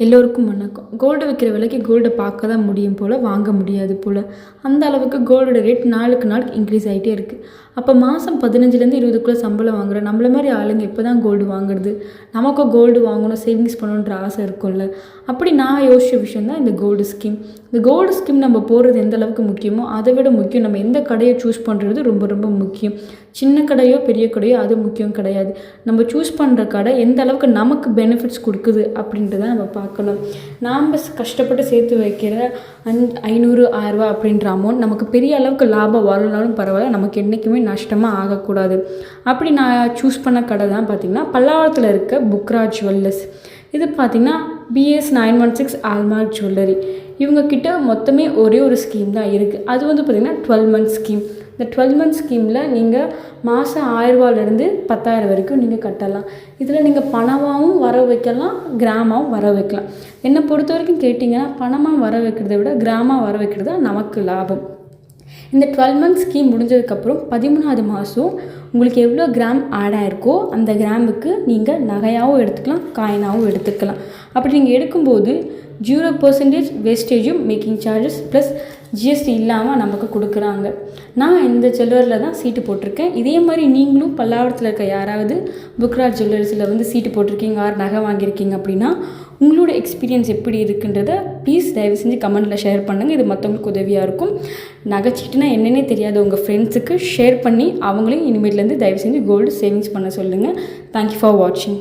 எல்லோருக்கும் வணக்கம். கோல்டு விற்கிற விலைக்கு கோல்டை பார்க்க தான் முடியும் போல் வாங்க முடியாது போல். அந்த அளவுக்கு கோல்டோட ரேட் நாளுக்கு நாள் இன்க்ரீஸ் ஆகிட்டே இருக்குது அப்போ மாதம் பதினஞ்சுலேருந்து இருபதுக்குள்ளே சம்பளம் வாங்குற நம்மள மாதிரி ஆளுங்க எப்போ தான் கோல்டு வாங்குறது. நமக்கும் கோல்டு வாங்கணும் சேவிங்ஸ் பண்ணணுன்ற ஆசை இருக்கும்ல. அப்படி நான் யோசிச்ச விஷயம் தான் இந்த கோல்டு ஸ்கீம் இந்த கோல்டு ஸ்கீம் நம்ம போகிறது எந்த அளவுக்கு முக்கியமோ அதை விட முக்கியம். நம்ம எந்த கடையை சூஸ் பண்ணுறது ரொம்ப ரொம்ப முக்கியம். சின்ன கடையோ பெரிய கடையோ அது முக்கியம் கிடையாது. நம்ம சூஸ் பண்ணுற கடை எந்த அளவுக்கு நமக்கு பெனிஃபிட்ஸ் கொடுக்குது அப்படின்றத நம்ம பார்க்கணும். நாம் கஷ்டப்பட்டு சேர்த்து வைக்கிற அந் ஐநூறு ஆயிரரூபா அப்படின்ற அமௌண்ட் நமக்கு பெரிய அளவுக்கு லாபம் வரலனாலும் பரவாயில்ல. நமக்கு என்றைக்குமே நஷ்டமாக ஆகக்கூடாது. அப்படி நான் சூஸ் பண்ண கடை தான் பார்த்திங்கன்னா பல்லாவரத்தில் இருக்க புக்ராஜ் ஜுவல்லர்ஸ் இது பார்த்திங்கன்னா BS nine one six hallmark jewellery இவங்கக்கிட்ட மொத்தமே ஒரே ஒரு ஸ்கீம் தான் இருக்குது அது வந்து பார்த்திங்கன்னா டுவெல் மந்த் ஸ்கீம் இந்த டுவெல் மந்த் ஸ்கீமில் நீங்கள் மாதம் ஆயிரரூபாலேருந்து பத்தாயிரம் வரைக்கும் நீங்கள் கட்டலாம். இதில் நீங்கள் பணமாகவும் வர வைக்கலாம் கிராமாவும் வர வைக்கலாம். என்னை பொறுத்த வரைக்கும் கேட்டிங்கன்னா பணமாக வர வைக்கிறத விட கிராமாக வர வைக்கிறது தான் நமக்கு லாபம். இந்த டுவெல் மந்த் ஸ்கீம் முடிஞ்சதுக்கப்புறம் பதிமூணாவது மாதம் உங்களுக்கு எவ்வளோ கிராம் ஆட் ஆயிருக்கோ அந்த கிராமுக்கு நீங்கள் நகையாகவும் எடுத்துக்கலாம் காயினாகவும் எடுத்துக்கலாம். அப்படி நீங்கள் எடுக்கும்போது ஜீரோ பர்சன்டேஜ் வேஸ்டேஜும் மேக்கிங் சார்ஜஸ் ப்ளஸ் ஜிஎஸ்டி இல்லாமல் நமக்கு கொடுக்குறாங்க. நான் இந்த ஜுவல்லரில் தான் சீட்டு போட்டிருக்கேன். இதே மாதிரி நீங்களும் பல்லாவரத்தில் இருக்க யாராவது புக்ராஜ் ஜுவல்லர்ஸில் வந்து சீட்டு போட்டிருக்கீங்க ஆர் நகை வாங்கியிருக்கீங்க அப்படின்னா உங்களோட எக்ஸ்பீரியன்ஸ் எப்படி இருக்குன்றத ப்ளீஸ் தயவு செஞ்சு கமெண்ட்டில் ஷேர் பண்ணுங்கள் இது மற்றவங்களுக்கு உதவியாக இருக்கும். நகைச்சீட்டுனா என்னென்னே தெரியாத உங்கள் ஃப்ரெண்ட்ஸுக்கு ஷேர் பண்ணி அவங்களையும் இனிமேட்லேருந்து தயவு செஞ்சு கோல்டு சேவிங்ஸ் பண்ண சொல்லுங்கள் தேங்க்யூ ஃபார் வாட்சிங்